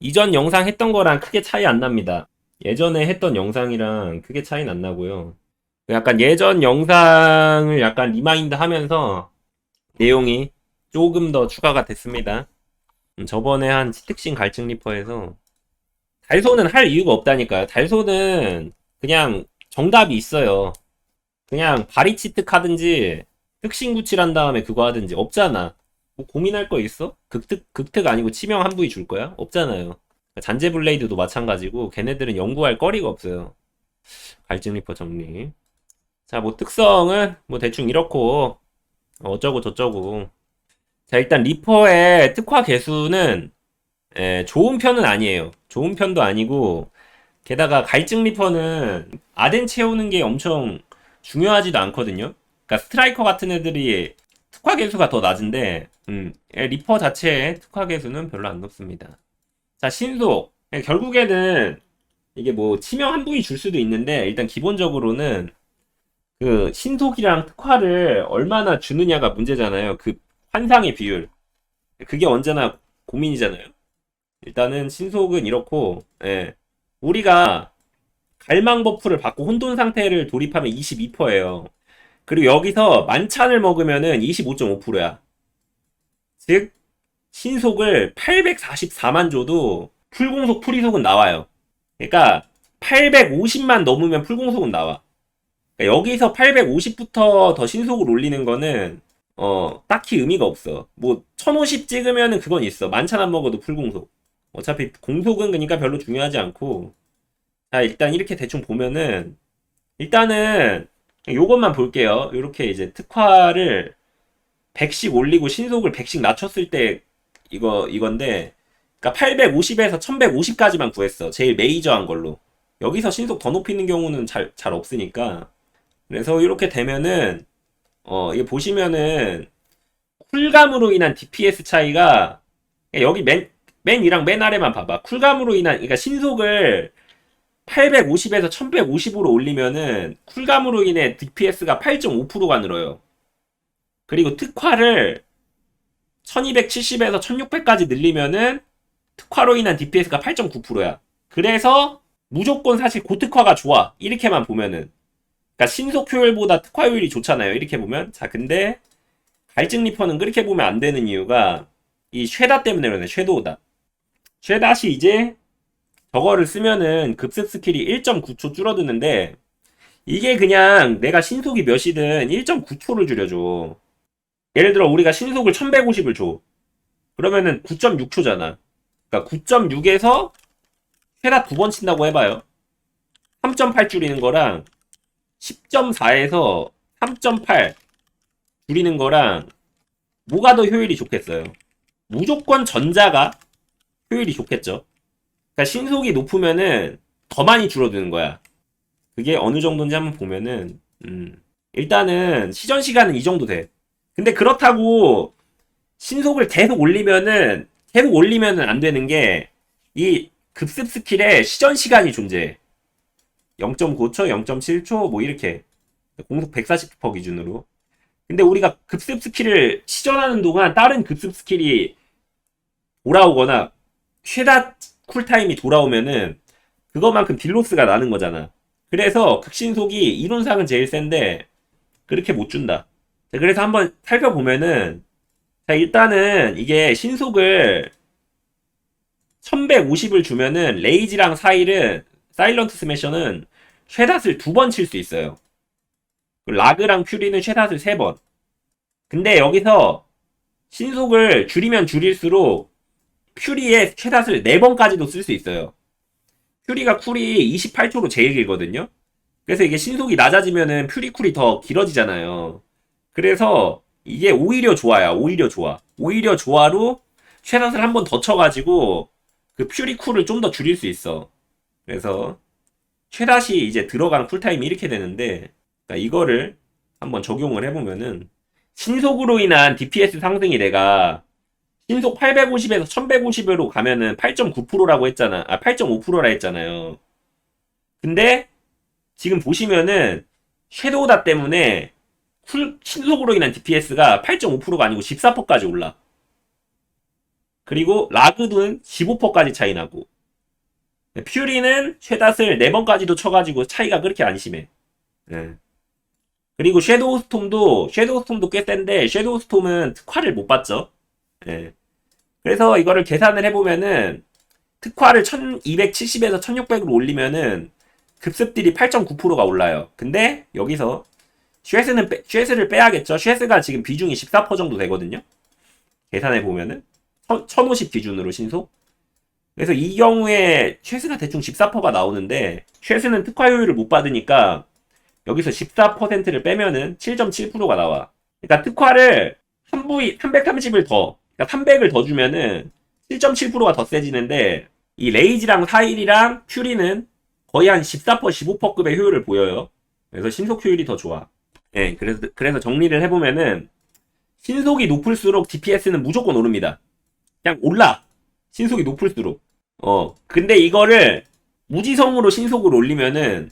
이전 영상 했던 거랑 크게 차이 안 납니다. 예전에 했던 영상이랑 크게 차이는 안 나고요. 약간 예전 영상을 약간 리마인드 하면서 내용이 조금 더 추가가 됐습니다. 음, 저번에 한 치특신 갈증 리퍼에서 달소는 할 이유가 없다니까요. 달소는 그냥 정답이 있어요. 그냥 바리치특 하든지 특신 구칠한 다음에 그거 하든지 없잖아. 뭐 고민할 거 있어? 극특 극특 아니고 치명 한 부위 줄 거야? 없잖아요. 잔재 블레이드도 마찬가지고 걔네들은 연구할 거리가 없어요. 갈증 리퍼 정리. 자, 뭐 특성은 뭐 대충 이렇고 어쩌고 저쩌고. 자, 일단 리퍼의 특화 개수는 예, 좋은 편은 아니에요. 좋은 편도 아니고 게다가 갈증 리퍼는 아덴 채우는 게 엄청 중요하지도 않거든요. 그러니까 스트라이커 같은 애들이 특화 개수가 더 낮은데 음, 예, 리퍼 자체의 특화 개수는 별로 안 높습니다. 자, 신속. 예, 결국에는 이게 뭐 치명 한 부위 줄 수도 있는데 일단 기본적으로는 그 신속이랑 특화를 얼마나 주느냐가 문제잖아요. 그 환상의 비율. 그게 언제나 고민이잖아요. 일단은 신속은 이렇고, 예. 우리가 갈망 버프를 받고 혼돈 상태를 돌입하면 22%예요. 그리고 여기서 만찬을 먹으면은 25.5%야. 즉, 신속을 844만 줘도 풀공속 풀이속은 나와요. 그러니까 850만 넘으면 풀공속은 나와. 그러니까 여기서 850부터 더 신속을 올리는 거는 어 딱히 의미가 없어. 뭐 1050 찍으면은 그건 있어. 만찬 안 먹어도 풀공속. 어차피 공속은 그러니까 별로 중요하지 않고 자 일단 이렇게 대충 보면은 일단은 요것만 볼게요. 이렇게 이제 특화를 100씩 올리고 신속을 100씩 낮췄을 때 이거 이건데 그러니까 850에서 1150까지만 구했어. 제일 메이저한 걸로. 여기서 신속 더 높이는 경우는 잘, 잘 없으니까. 그래서 이렇게 되면은, 어, 이게 보시면은, 쿨감으로 인한 DPS 차이가, 여기 맨, 맨 위랑 맨 아래만 봐봐. 쿨감으로 인한, 그러니까 신속을 850에서 1150으로 올리면은, 쿨감으로 인해 DPS가 8.5%가 늘어요. 그리고 특화를 1270에서 1600까지 늘리면은, 특화로 인한 DPS가 8.9%야. 그래서 무조건 사실 고특화가 좋아. 이렇게만 보면은. 그러니까 신속 효율보다 특화 효율이 좋잖아요. 이렇게 보면. 자, 근데 갈증 리퍼는 그렇게 보면 안 되는 이유가 이 쉐다 때문에 그러네. 쉐도우다. 쉐다시 이제 저거를 쓰면은 급습 스킬이 1.9초 줄어드는데 이게 그냥 내가 신속이 몇이든 1.9초를 줄여줘. 예를 들어 우리가 신속을 1150을 줘. 그러면은 9.6초잖아. 그러니까 9.6에서 쉐다 두번 친다고 해봐요. 3.8 줄이는 거랑 10.4에서 3.8 줄이는 거랑 뭐가 더 효율이 좋겠어요? 무조건 전자가 효율이 좋겠죠. 그러니까 신속이 높으면은 더 많이 줄어드는 거야. 그게 어느 정도인지 한번 보면은 음, 일단은 시전 시간은 이 정도 돼. 근데 그렇다고 신속을 계속 올리면은 계속 올리면은 안 되는 게 이 급습 스킬에 시전 시간이 존재해. 0.9초, 0.7초 뭐 이렇게 공속 140% 기준으로. 근데 우리가 급습 스킬을 시전하는 동안 다른 급습 스킬이 돌아오거나 쉐다 쿨타임이 돌아오면은 그것만큼 딜로스가 나는 거잖아. 그래서 극신속이 이론상은 제일 센데 그렇게 못 준다. 자, 그래서 한번 살펴보면은 자 일단은 이게 신속을 1150을 주면은 레이지랑 사일은 사일런트 스매셔는 쉐닷을 두 번 칠 수 있어요. 라그랑 퓨리는 쉐닷을 세 번. 근데 여기서 신속을 줄이면 줄일수록 퓨리의 쉐닷을 네 번까지도 쓸 수 있어요. 퓨리가 쿨이 28초로 제일 길거든요. 그래서 이게 신속이 낮아지면은 퓨리 쿨이 더 길어지잖아요. 그래서 이게 오히려 좋아요. 오히려 좋아. 오히려 좋아로 쉐닷을 한 번 더 쳐가지고 그 퓨리 쿨을 좀 더 줄일 수 있어. 그래서 최다시 이제 들어간 쿨타임이 이렇게 되는데 그러니까 이거를 한번 적용을 해보면은 신속으로 인한 DPS 상승이 내가 신속 850에서 1150으로 가면은 8.9%라고 했잖아. 아, 8.5%라 했잖아요. 근데 지금 보시면은 섀도우다 때문에 쿨, 신속으로 인한 DPS가 8.5%가 아니고 14%까지 올라. 그리고 라그는 15%까지 차이 나고 퓨리는 쉐닷을 4번까지도 쳐가지고 차이가 그렇게 안 심해. 예. 그리고 섀도우 스톰도 섀도우 스톰도 꽤 센데 섀도우 스톰은 특화를 못 받죠. 예. 그래서 이거를 계산을 해보면은 특화를 1270에서 1600으로 올리면은 급습딜이 8.9%가 올라요. 근데 여기서 쉐스는 빼, 쉐스를 빼야겠죠. 쉐스가 지금 비중이 14% 정도 되거든요. 계산해 보면은 1050 기준으로 신속. 그래서 이 경우에 쉐스가 대충 14%가 나오는데 쉐스는 특화 효율을 못 받으니까 여기서 14%를 빼면은 7.7%가 나와. 그러니까 특화를 한 부위 330을 더, 그러니까 300을 더 주면은 7.7%가 더 세지는데 이 레이지랑 사일이랑 퓨리는 거의 한 14% 15%급의 효율을 보여요. 그래서 신속 효율이 더 좋아. 예, 그래서 그래서 정리를 해보면은 신속이 높을수록 DPS는 무조건 오릅니다. 그냥 올라. 신속이 높을수록. 어, 근데 이거를 무지성으로 신속을 올리면은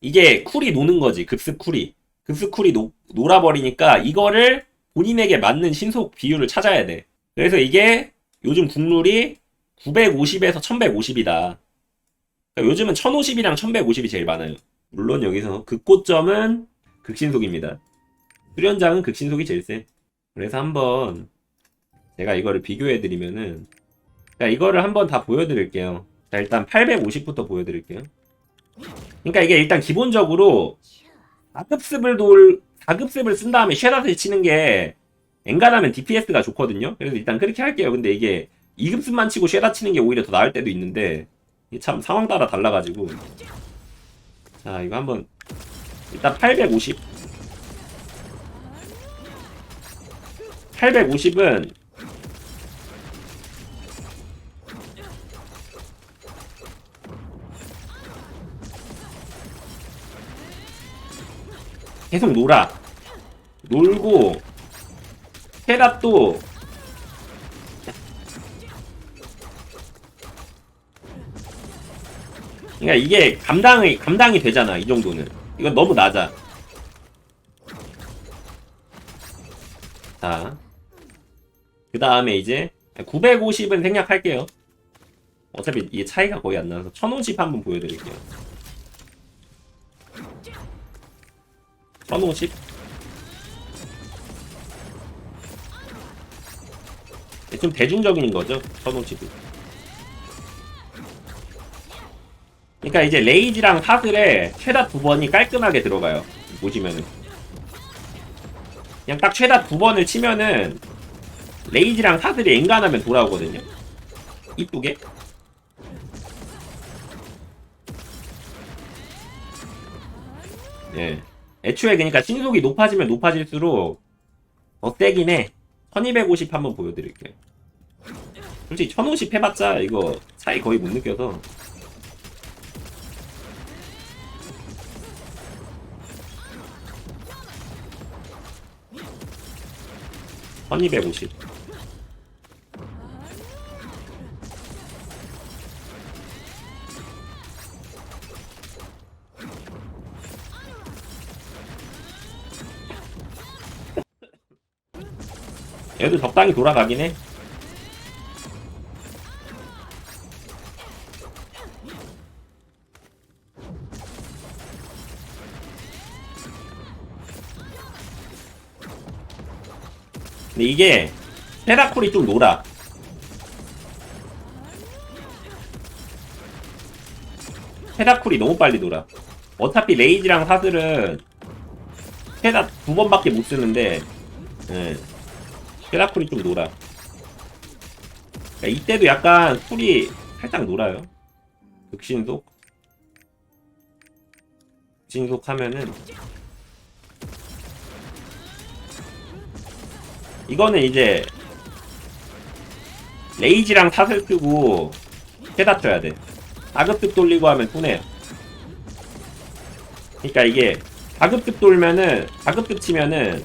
이게 쿨이 노는 거지. 급습 쿨이. 급습 쿨이 노, 놀아버리니까 이거를 본인에게 맞는 신속 비율을 찾아야 돼. 그래서 이게 요즘 국룰이 950에서 1150이다. 그러니까 요즘은 1050이랑 1150이 제일 많아요. 물론 여기서 극고점은 극신속입니다. 수련장은 극신속이 제일 세. 그래서 한번 제가 이거를 비교해드리면은 자, 이거를 한번 다 보여드릴게요. 자, 일단 850부터 보여드릴게요. 그러니까 이게 일단 기본적으로 4급습을 돌, 4급습을 쓴 다음에 쉐닷을 치는 게 엔간하면 DPS가 좋거든요. 그래서 일단 그렇게 할게요. 근데 이게 2급습만 치고 쉐닷 치는 게 오히려 더 나을 때도 있는데 이게 참 상황 따라 달라가지고 자 이거 한번 일단 850 850은 계속 놀아. 놀고, 테랍도, 그러니까 이게 감당이, 감당이 되잖아, 이 정도는. 이건 너무 낮아. 자. 그 다음에 이제, 950은 생략할게요. 어차피 이게 차이가 거의 안 나서 1050 한번 보여드릴게요. 1050? 좀 대중적인 거죠, 1050이. 그러니까 이제 레이지랑 사슬에 최다 두 번이 깔끔하게 들어가요. 보시면은. 그냥 딱 최다 두 번을 치면은 레이지랑 사슬이 엔간하면 돌아오거든요. 이쁘게. 예. 애초에 그러니까 신속이 높아지면 높아질수록 더 세긴 해. 1250 한번 보여드릴게요. 솔직히 1050 해봤자 이거 차이 거의 못 느껴서. (1250) 얘도 적당히 돌아가긴 해. 근데 이게 테라콜이 좀 놀아. 테라콜이 너무 빨리 놀아. 어차피 레이지랑 사슬은 테라 두 번밖에 못 쓰는데, 예. 테라콜이 좀 놀아. 그러니까 이때도 약간 쿨이 살짝 놀아요. 극신속. 극신속 하면은 이거는 이제 레이지랑 탓을 쓰고 쳐야 돼. 다급습 돌리고 하면 손해요. 그러니까 이게 다급습 돌면은 다급습 치면은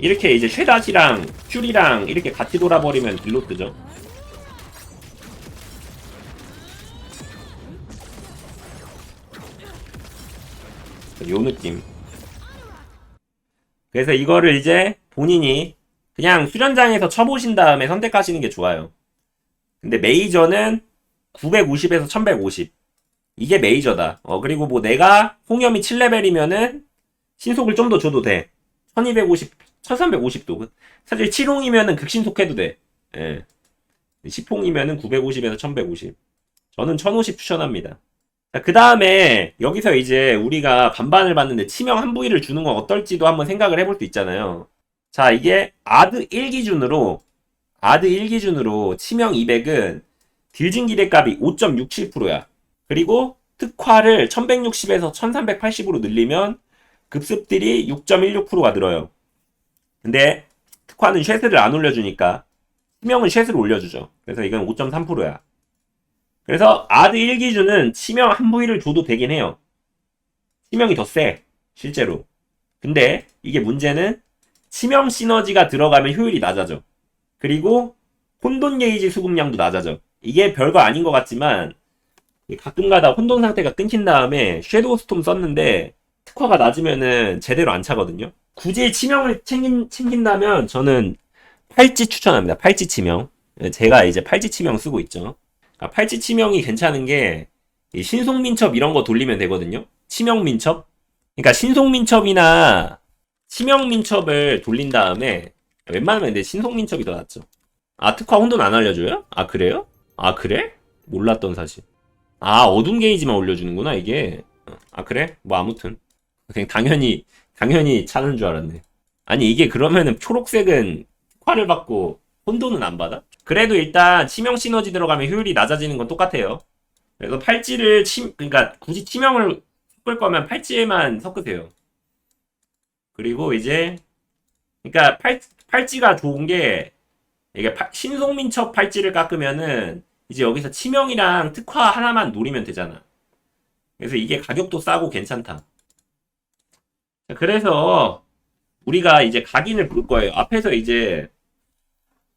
이렇게 이제 쉐닷이랑 큐리랑 이렇게 같이 돌아버리면 딜로 뜨죠. 요 느낌. 그래서 이거를 이제 본인이 그냥 수련장에서 쳐보신 다음에 선택하시는 게 좋아요. 근데 메이저는 950에서 1150. 이게 메이저다. 어, 그리고 뭐 내가 홍염이 7레벨이면은 신속을 좀 더 줘도 돼. 1250, 1350도. 사실 7홍이면은 극신속해도 돼. 예. 10홍이면은 950에서 1150. 저는 1050 추천합니다. 그 다음에 여기서 이제 우리가 반반을 받는데 치명 한 부위를 주는 건 어떨지도 한번 생각을 해볼 수 있잖아요. 자, 이게 아드 1 기준으로, 아드 1 기준으로 치명 200은 딜진 기대값이 5.67%야. 그리고 특화를 1160에서 1380으로 늘리면 급습들이 6.16%가 늘어요. 근데 특화는 쉐스를 안 올려주니까 치명은 쉐스를 올려주죠. 그래서 이건 5.3%야. 그래서 아드 1 기준은 치명 한 부위를 줘도 되긴 해요. 치명이 더 세. 실제로. 근데 이게 문제는 치명 시너지가 들어가면 효율이 낮아져. 그리고 혼돈 게이지 수급량도 낮아져. 이게 별거 아닌 것 같지만 가끔가다 혼돈 상태가 끊긴 다음에 섀도우 스톰 썼는데 특화가 낮으면은 제대로 안 차거든요. 굳이 치명을 챙긴, 챙긴다면 저는 팔찌 추천합니다. 팔찌 치명. 제가 이제 팔찌 치명 쓰고 있죠. 아, 팔찌 치명이 괜찮은 게이 신속민첩 이런 거 돌리면 되거든요. 치명민첩. 그러니까 신속민첩이나 치명민첩을 돌린 다음에 웬만하면 근데 신속민첩이 더 낫죠. 아 특화 혼돈 안 알려줘요? 아 그래요? 아 그래? 몰랐던 사실. 아 어둠 게이지만 올려주는구나 이게. 아 그래? 뭐 아무튼 그냥 당연히 당연히 차는 줄 알았네. 아니 이게 그러면은 초록색은 특화를 받고 혼돈은 안 받아? 그래도 일단 치명 시너지 들어가면 효율이 낮아지는 건 똑같아요. 그래서 팔찌를 치, 그러니까 굳이 치명을 섞을 거면 팔찌에만 섞으세요. 그리고 이제 그러니까 팔, 팔찌가 좋은 게 이게 팔- 신속민첩 팔찌를 깎으면은 이제 여기서 치명이랑 특화 하나만 노리면 되잖아. 그래서 이게 가격도 싸고 괜찮다. 그래서 우리가 이제 각인을 볼 거예요. 앞에서 이제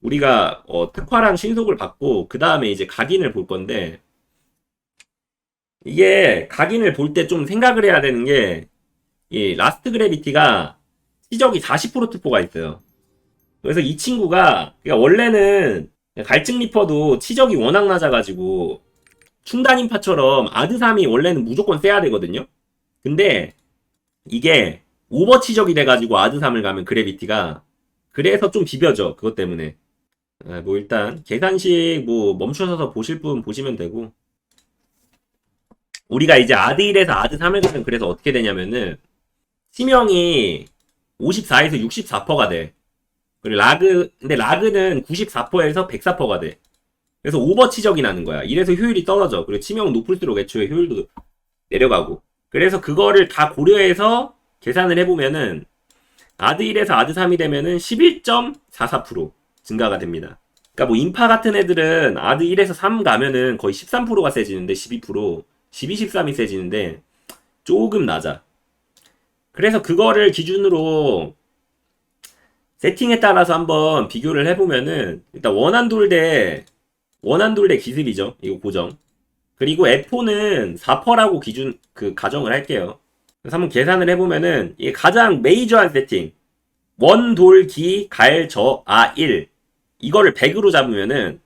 우리가 어, 특화랑 신속을 받고 그 다음에 이제 각인을 볼 건데 이게 각인을 볼 때 좀 생각을 해야 되는 게 이 라스트 그래비티가 시적이 40% 특보가 있어요. 그래서 이 친구가 그러니까 원래는 갈증 리퍼도 치적이 워낙 낮아가지고 충단 인파처럼 아드삼이 원래는 무조건 세야 되거든요. 근데 이게 오버 치적이 돼가지고 아드삼을 가면 그래비티가 그래서 좀 비벼져 그것 때문에 아, 뭐 일단 계산식 뭐 멈추셔서 보실 분 보시면 되고 우리가 이제 아드 1에서 아드 3을 가면 그래서 어떻게 되냐면은 치명이 54에서 64%가 돼. 그리고 라그 근데 라그는 94%에서 104%가 돼. 그래서 오버 치적이 나는 거야. 이래서 효율이 떨어져. 그리고 치명은 높을수록 애초에 효율도 내려가고. 그래서 그거를 다 고려해서 계산을 해보면은 아드 1에서 아드 3이 되면은 11.44% 증가가 됩니다. 그러니까 뭐 인파 같은 애들은 아드 1에서 3 가면은 거의 13%가 세지는데 12%, 12, 13이 세지는데 조금 낮아. 그래서 그거를 기준으로 세팅에 따라서 한번 비교를 해보면은 일단 원한돌 대 원한돌 대 기습이죠. 이거 고정. 그리고 F4는 4퍼라고 기준 그 가정을 할게요. 그래서 한번 계산을 해보면은 이게 가장 메이저한 세팅 원 돌 기 갈 저 아 1 이거를 100으로 잡으면은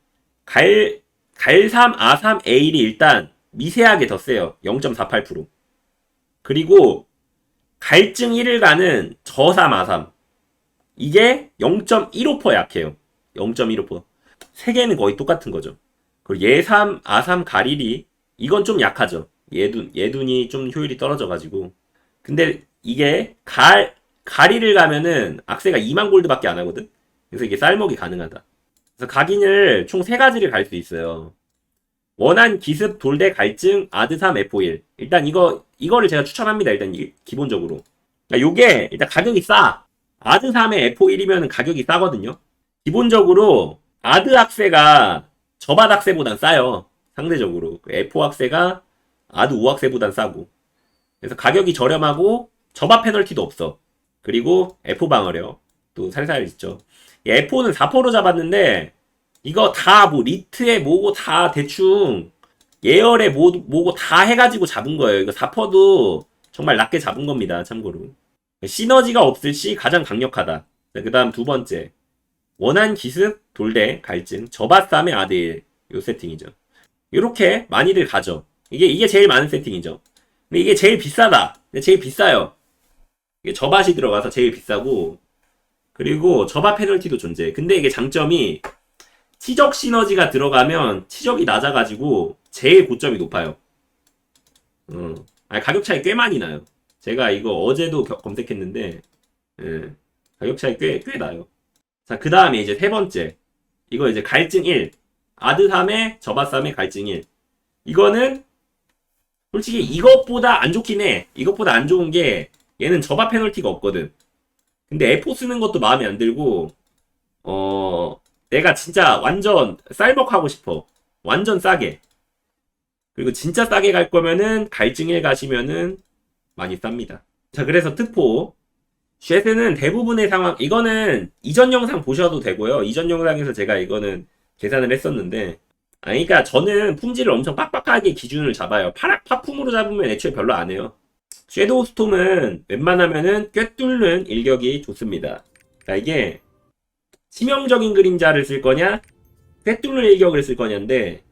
갈, 갈 3, 아 3, A1이 일단 미세하게 더 세요. 0.48%. 그리고 갈증 1을 가는 저 3, 아 3. 이게 0.15% 약해요. 0.15%. 세 개는 거의 똑같은 거죠. 그리고 얘3, 아3, 갈1이 이건 좀 약하죠. 얘둔, 얘둔이 좀 효율이 떨어져가지고. 근데 이게 갈, 가리를 가면은 악세가 2만 골드밖에 안 하거든. 그래서 이게 쌀먹이 가능하다. 그래서 각인을 총 세 가지를 갈 수 있어요. 원한 기습 돌대 갈증 아드3 F1. 일단 이거 이거를 제가 추천합니다. 일단 이- 기본적으로. 그러니까 요게 일단 가격이 싸. 아드3의 F1이면 가격이 싸거든요. 기본적으로 아드 악세가 저밭 악세보단 싸요. 상대적으로. 그 F5 악세가 아드 5 악세보단 싸고. 그래서 가격이 저렴하고 저밭 페널티도 없어. 그리고 F 방어력 또 살살 있죠. F4는 4%로 잡았는데 이거 다 뭐 리트에 뭐고 다 대충 예열에 뭐, 뭐고 다 해가지고 잡은 거예요. 이거 4%도 정말 낮게 잡은 겁니다. 참고로. 시너지가 없을 시 가장 강력하다. 그 다음 두 번째. 원한 기습, 돌대, 갈증, 저바쌈의 아들. 요 세팅이죠. 이렇게 많이들 가죠. 이게, 이게 제일 많은 세팅이죠. 근데 이게 제일 비싸다. 제일 비싸요. 이게 저밭이 들어가서 제일 비싸고, 그리고 저밭 페널티도 존재해. 근데 이게 장점이 치적 시너지가 들어가면 치적이 낮아가지고 제일 고점이 높아요. 어. 아니, 가격 차이 꽤 많이 나요. 제가 이거 어제도 겨- 검색했는데, 예, 가격 차이 꽤, 꽤 나요. 자, 그 다음에 이제 세 번째. 이거 이제 갈증 1. 아드 3에 저밭 3에 갈증 1. 이거는 솔직히 이것보다 안 좋긴 해. 이것보다 안 좋은 게 얘는 저밭 페널티가 없거든. 근데 에포 쓰는 것도 마음에 안 들고, 어, 내가 진짜 완전 쌀먹 하고 싶어. 완전 싸게. 그리고 진짜 싸게 갈 거면은 갈증에 가시면은 많이 쌉니다. 자, 그래서 특포. 쉐스는 대부분의 상황, 이거는 이전 영상 보셔도 되고요. 이전 영상에서 제가 이거는 계산을 했었는데, 아, 그러니까 저는 품질을 엄청 빡빡하게 기준을 잡아요. 파락 파품으로 잡으면 애초에 별로 안 해요. 섀도우 스톰은 웬만하면은 꿰뚫는 일격이 좋습니다. 자, 이게 치명적인 그림자를 쓸 거냐, 꿰뚫는 일격을 쓸 거냐인데,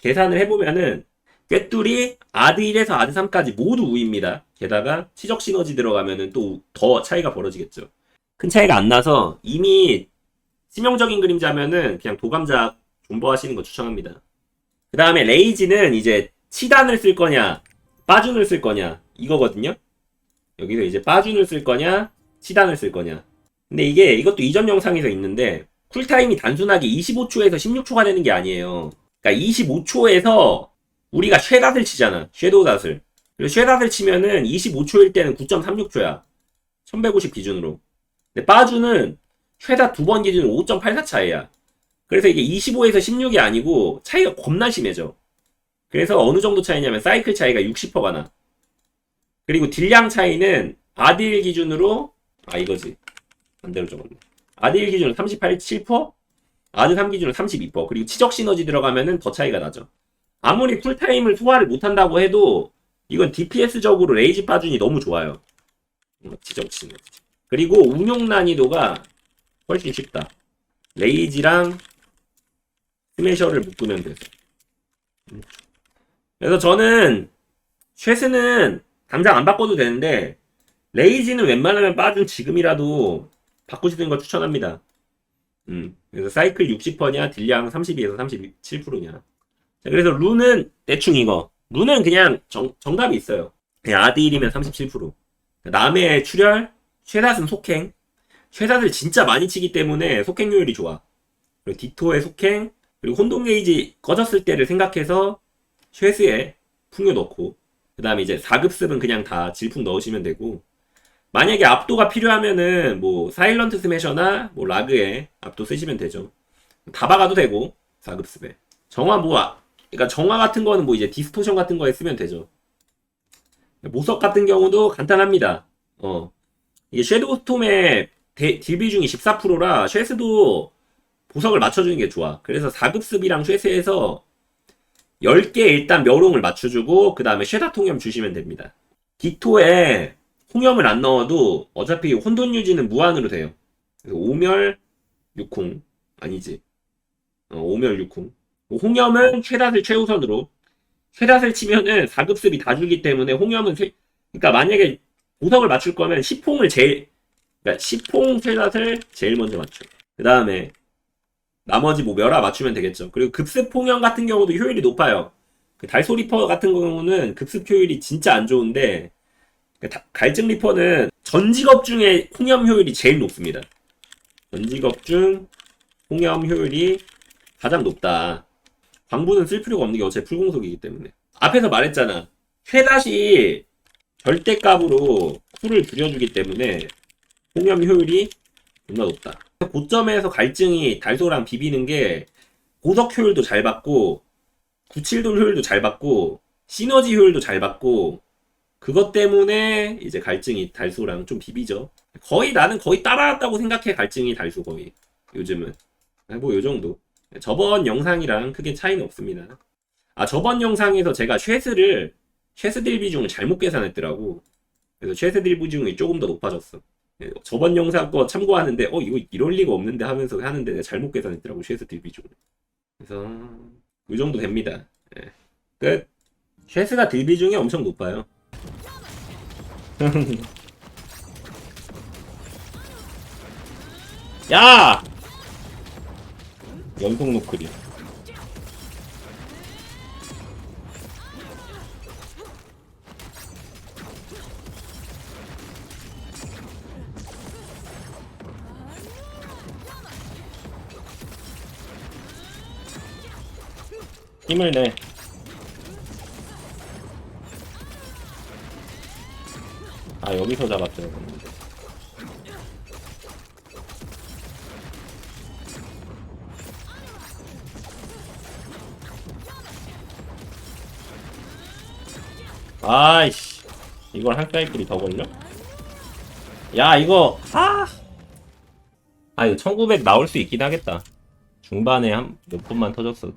계산을 해보면은, 꿰뚫이 아드 1에서 아드 3까지 모두 우입니다. 게다가 치적 시너지 들어가면은 또 더 차이가 벌어지겠죠. 큰 차이가 안 나서 이미 치명적인 그림자면은 그냥 도감자 존버하시는 거 추천합니다. 그 다음에 레이지는 이제 치단을 쓸 거냐, 빠준을 쓸 거냐, 이거거든요. 여기서 이제 빠준을 쓸 거냐, 치단을 쓸 거냐. 근데 이게 이것도 이전 영상에서 있는데 쿨타임이 단순하게 25초에서 16초가 되는 게 아니에요. 그러니까 25초에서 우리가 쉐닷을 치잖아. 섀도우 닷을. 그리고 쉐닷을 치면은 25초일 때는 9.36초야. 1150 기준으로. 근데 빠주는 쉐닷 두 번 기준 5.84 차이야. 그래서 이게 25에서 16이 아니고 차이가 겁나 심해져. 그래서 어느 정도 차이냐면 사이클 차이가 60%가 나. 그리고 딜량 차이는 아딜 기준으로 아 이거지. 반대로 적었네. 아딜 기준으로 38, 7%, 아드 3 기준으로 32%, 그리고 치적 시너지 들어가면은 더 차이가 나죠. 아무리 풀타임을 소화를 못한다고 해도 이건 DPS적으로 레이지 빠준이 너무 좋아요. 음, 치적 시너지. 그리고 운용 난이도가 훨씬 쉽다. 레이지랑 스매셔를 묶으면 돼서. 음. 그래서 저는 쉐스는 당장 안 바꿔도 되는데 레이지는 웬만하면 빠준 지금이라도 바꾸시는 걸 추천합니다. 음, 그래서 사이클 60%냐, 딜량 32에서 37%냐. 자, 그래서 룬은 대충 이거. 룬은 그냥 정, 정답이 있어요. 그냥 아드 1이면 37%. 남의 출혈, 쉐닷은 속행. 쉐닷을 진짜 많이 치기 때문에 속행률이 좋아. 그리고 디토의 속행, 그리고 혼동 게이지 꺼졌을 때를 생각해서 쉐스에 풍요 넣고, 그 다음에 이제 4급습은 그냥 다 질풍 넣으시면 되고, 만약에 압도가 필요하면은 뭐 사일런트 스매셔나 뭐 라그에 압도 쓰시면 되죠. 다 박아도 되고 4급습에. 정화 뭐 아- 그러니까 정화 같은 거는 뭐 이제 디스토션 같은 거에 쓰면 되죠. 모석 같은 경우도 간단합니다. 어. 이게 섀도우 스톰의 대- 딜 비중이 14%라 쉐스도 보석을 맞춰주는 게 좋아. 그래서 4급습이랑 쉐스에서 10개 일단 멸홍을 맞춰주고 그 다음에 쉐다 통염 주시면 됩니다. 디토에 홍염을 안 넣어도 어차피 혼돈 유지는 무한으로 돼요. 그래서 오멸 6홍 아니지. 어, 오멸 6홍. 뭐 홍염은 최닷을 최우선으로 최닷을 치면은 4급습이 다 주기 때문에 홍염은 세- 그러니까 만약에 보석을 맞출 거면 10홍을 제일 그러니까 10홍 최닷을 제일 먼저 맞춰. 그 다음에 나머지 뭐 멸화 맞추면 되겠죠. 그리고 급습 홍염 같은 경우도 효율이 높아요. 그 달소 리퍼 같은 경우는 급습 효율이 진짜 안 좋은데 그 다- 갈증 리퍼는 전 직업 중에 홍염 효율이 제일 높습니다. 전 직업 중 홍염 효율이 가장 높다. 광부는 쓸 필요가 없는 게 어차피 풀공속이기 때문에. 앞에서 말했잖아. 최다시 절대값으로 쿨을 줄여주기 때문에 홍염 효율이 존나 높다. 고점에서 갈증이 달소랑 비비는 게 고석 효율도 잘 받고 97돌 효율도 잘 받고 시너지 효율도 잘 받고 그것 때문에 이제 갈증이 달소랑 좀 비비죠. 거의 나는 거의 따라왔다고 생각해 갈증이 달소 거의 요즘은 뭐 요 정도. 저번 영상이랑 크게 차이는 없습니다. 아 저번 영상에서 제가 쉐스를 최스딜 비중을 잘못 계산했더라고. 그래서 최스딜 비중이 조금 더 높아졌어. 예, 저번 영상 거 참고하는데 어 이거 이럴 리가 없는데 하면서 하는데 내가 잘못 계산했더라고 최스딜 비중을. 그래서 그 정도 됩니다. 예. 끝. 최스가 딜 비중이 엄청 높아요. 야! 연속 노크리. 힘을 내. 아, 여기서 했는데. 아이씨. 이걸 한 사이클이 더 걸려? 야, 이거, 아! 아, 이거 1900 나올 수 있긴 하겠다. 중반에 한 몇 분만 터졌어도.